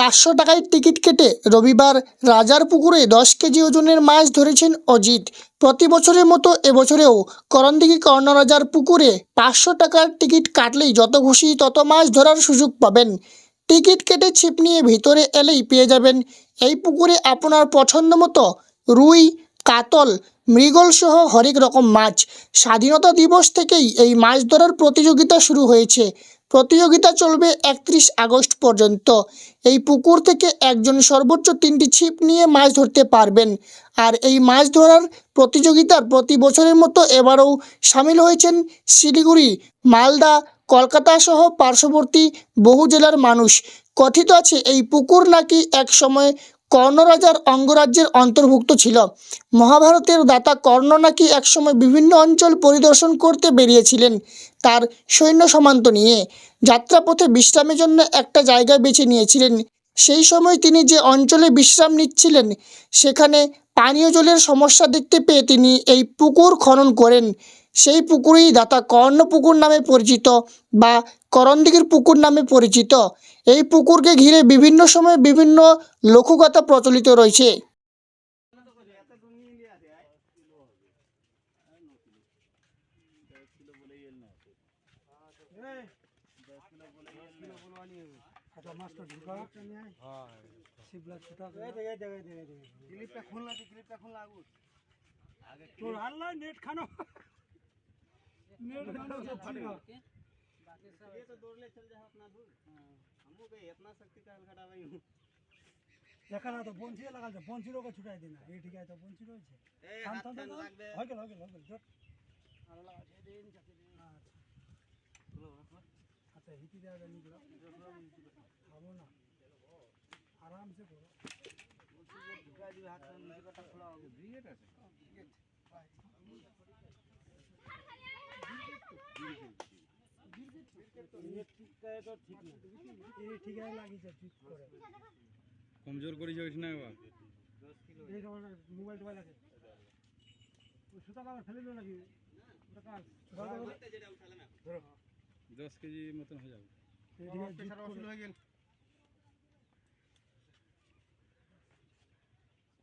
পাঁচশো টাকায় টিকিট কেটে রবিবার রাজার পুকুরে দশ কেজি ওজনের মাছ ধরেছেন অজিত। প্রতি বছরের মতো এবছরেও করণদিঘি কর্ণরাজার পুকুরে পাঁচশো টাকার টিকিট কাটলেই যত খুশি তত মাছ ধরার সুযোগ পাবেন। টিকিট কেটে ছিপ নিয়ে ভিতরে এলেই পেয়ে যাবেন। এই পুকুরে আপনার পছন্দ মতো রুই কাতল মৃগল সহ হরেক রকম মাছ। স্বাধীনতা দিবস থেকেই এই মাছ ধরার প্রতিযোগিতা শুরু হয়েছে। প্রতিযোগিতা চলবে একত্রিশ আগস্ট পর্যন্ত। এই পুকুর থেকে একজন সর্বোচ্চ তিনটি ছিপ নিয়ে মাছ ধরতে পারবেন। আর এই মাছ ধরার প্রতিযোগিতার প্রতি বছরের মতো এবারও সামিল হয়েছেন শিলিগুড়ি, মালদা, কলকাতা সহ পার্শ্ববর্তী বহু জেলার মানুষ। কথিত আছে, এই পুকুর নাকি এক সময় কর্ণরাজার অঙ্গরাজ্যের অন্তর্ভুক্ত ছিল। মহাভারতের দাতা কর্ণ নাকি একসময় বিভিন্ন অঞ্চল পরিদর্শন করতে বেরিয়েছিলেন তার সৈন্য সমান্ত নিয়ে। যাত্রাপথে বিশ্রামের জন্য একটা জায়গা বেছে নিয়েছিলেন। সেই সময় তিনি যে অঞ্চলে বিশ্রাম নিচ্ছিলেন, সেখানে পানীয় জলের সমস্যা দেখতে পেয়ে তিনি এই পুকুর খনন করেন। সেই পুকুরই দাতা কর্ণ পুকুর নামে পরিচিত বা করণদিঘির পুকুর নামে পরিচিত। এই পুকুরকে ঘিরে বিভিন্ন সময়ে বিভিন্ন লোককথা প্রচলিত রয়েছে। তোর আল্লাহ নেট খানো। नेट खानो सच्ची ना ये तो दौड़ ले चल जा अपना दूर हमको कहीं इतना शक्ति का खड़ा भाई हूँ এখানে তো বঞ্চি লাগালছে বঞ্চির ওকে ছুটাই দিন না এই ঠিক আছে বঞ্চি রয়েছে ए থাম हाथ থাম फैन থাম लाग बे হয়ে গেল হয়ে গেল হয়ে গেল জোট আরো লাগা দে দিন চাচে দিন আচ্ছা হিতি দেওয়া যায় নিগুলো খাবো না আরাম সে করো झुका दी हाथ में नीचे का खुला हो गया ये ठीक है কমজোর করে যাইস না এবার এই তোমার মোবাইল টোবাইল আছে ওই সুতা আবার ফেলে দিল নাকি ওটা কাল দশ কেজি মতন হয়ে যাবে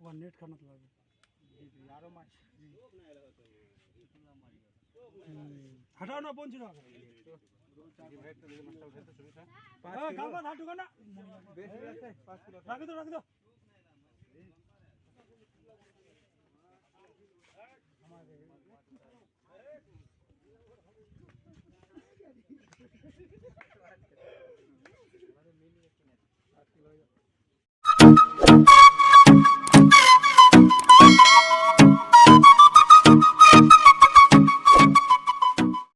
ওর নেট খানা তো লাগবে यारो माछ हटाओ ना पहुंच রাখে তো রাখে তো আমাদের